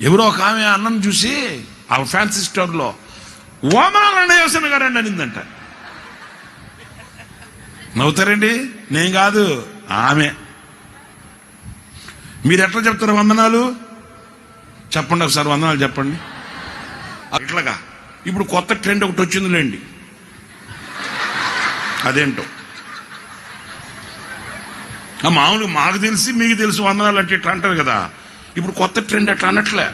ఎవరో ఒక ఆమె అన్నం చూసి ఆ ఫ్యాన్సీ స్టోర్లో ఓమనారాయణ యోసన గారండి అనిందంట. నవ్వుతారండి? నేను కాదు ఆమె. మీరు ఎట్లా చెప్తారు వందనాలు? చెప్పండి ఒకసారి వందనాలు చెప్పండి. అట్లాగా ఇప్పుడు కొత్త ట్రెండ్ ఒకటి వచ్చిందిలేండి. అదేంటో. మామూలుగా మాకు తెలిసి మీకు తెలిసి వందనాలు అంటే ఇట్లా అంటారు కదా. ఇప్పుడు కొత్త ట్రెండ్ అట్లా అనట్లే.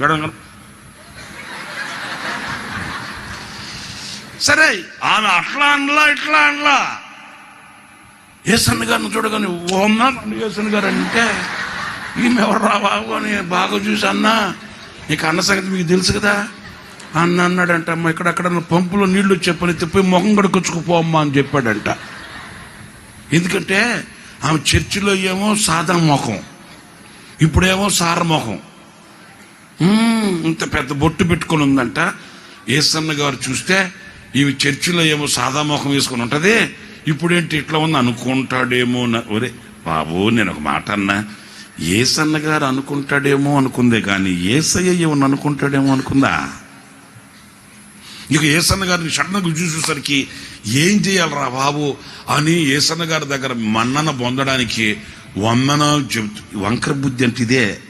మేడం సరే ఆమె అట్లా అనలా ఇట్లా అనలా. ఏసన్న గారిని చూడగానే ఓమ్మా ఏసన్న గారు అంటే ఈమె ఎవరు బాబు అని బాగా చూసి అన్నా నీకు అన్న సంగతి మీకు తెలుసు కదా? అన్న అన్నాడంట అమ్మ ఇక్కడక్కడ పంపులో నీళ్ళు చెప్పని తిప్పి ముఖం కడుకొచ్చుకుపో అమ్మా అని చెప్పాడంట. ఎందుకంటే ఆమె చర్చిలో ఏమో సాదా ముఖం. ఇప్పుడేమో సార ముఖం మ్మ్, ఇంత పెద్ద బొట్టు పెట్టుకొని ఉందంట. ఏసన్న గారు చూస్తే ఈమె చర్చిలో ఏమో సాదా ముఖం వేసుకొని ఉంటది. ఇప్పుడేంటి ఇట్లా ఉంది? అనుకుంటాడేమో ఒరే బాబు నేను ఒక మాట అన్నా. ఏసన్న గారు అనుకుంటాడేమో అనుకుందే కానీ ఏసయ్య ఏమన్నా అనుకుంటాడేమో అనుకుందా? ఇక ఏసన్న గారిని షడ్నకు చూసేసరికి ఏం చేయాలరా బాబు అని ఏసన్న గారి దగ్గర మన్నన పొందడానికి వందనాలు చెబుతూ వంకర బుద్ధి అంటే ఇదే.